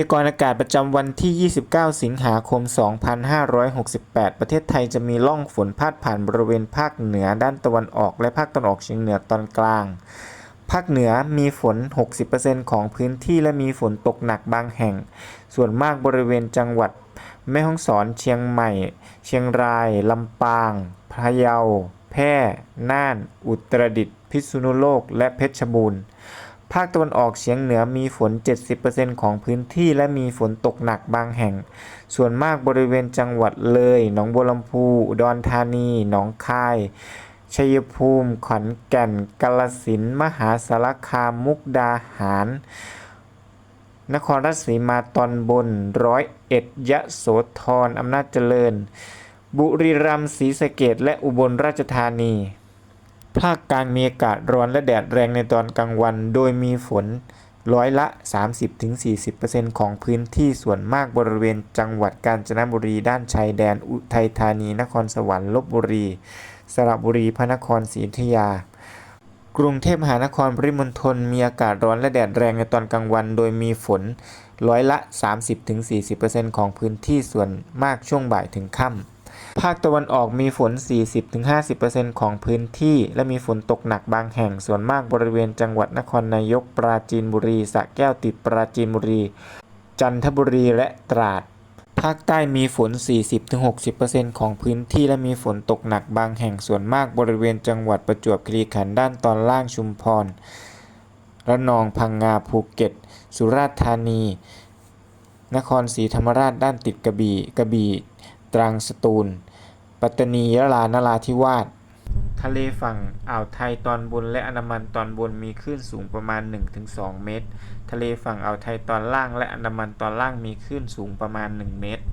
ยากรณ์อากาศประจำวันที่ 29 สิงหาคม 2568 ประเทศไทยจะมีร่องฝนพาดผ่านบริเวณภาคเหนือด้านตะวันออก และภาคตะวันออกเฉียงเหนือตอนกลาง ภาคเหนือมีฝน 60%ของพื้นที่และมีฝนตกหนักบางแห่ง ส่วนมากบริเวณจังหวัด แม่ฮ่องสอน เชียงใหม่ เชียงราย ลำปาง พะเยา แพร่ น่าน อุตรดิตถ์ พิษณุโลก และเพชรบูรณ์ ภาคตะวันออกเฉียงเหนือมีฝน 70%ของพื้นที่และมีฝนตกหนักบางแห่ง ส่วนมากบริเวณจังหวัดเลย หนองบัวลำพูดอุดรธานี หนองคาย ชัยภูมิ ขอนแก่น กาฬสิน มหาสารคาม มุกดาหาร นครราชสีมาตอนบน ร้อยเอ็ด ยะโสธรอำนาจเจริญ บุรีรัมย์ ศรีสะเกษและอุบลราชธานี ภาคกลางมีอากาศร้อนและแดดแรงในตอนกลางวัน โดยมีฝนร้อยละ 30-40%ของพื้นที่ส่วนมากบริเวณจังหวัดกาญจนบุรีด้านชายแดน อุทัยธานี นครสวรรค์ลบบุรี สระบุรี พระนครศรีอยุธยา กรุงเทพมหานครปริมณฑลมีอากาศร้อนและแดดแรงในตอนกลางวัน โดยมีฝนร้อยละ 30-40%ของพื้นที่ส่วนมากช่วงบ่ายถึงค่ำ ภาคตะวันออกมีฝน 40-50%ของพื้นที่ และมีฝนตกหนักบางแห่งส่วนมากบริเวณจังหวัดนครนายกปราจีนบุรีสระแก้วติดปราจีนบุรี จันทบุรีและตราด ภาคใต้มีฝน 40-60%ของพื้นที่และมีฝนตกหนักบางแห่งส่วนมากบริเวณจังหวัดประจวบคีรีขันธ์ด้านตอนล่างชุมพรระนองพังงาภูเก็ต สุราษฎร์ธานี นครศรีธรรมราชด้านติดกระบี่กระบี่ ตรังสตูล ปัตตานียะลานราธิวาสทะเลฝั่งอ่าวไทยตอนบนและอันดามันตอนบนมีคลื่นสูงประมาณ 1-2 เมตร ทะเลฝั่งอ่าวไทยตอนล่างและอันดามันตอนล่างมีคลื่นสูงประมาณ 1 เมตร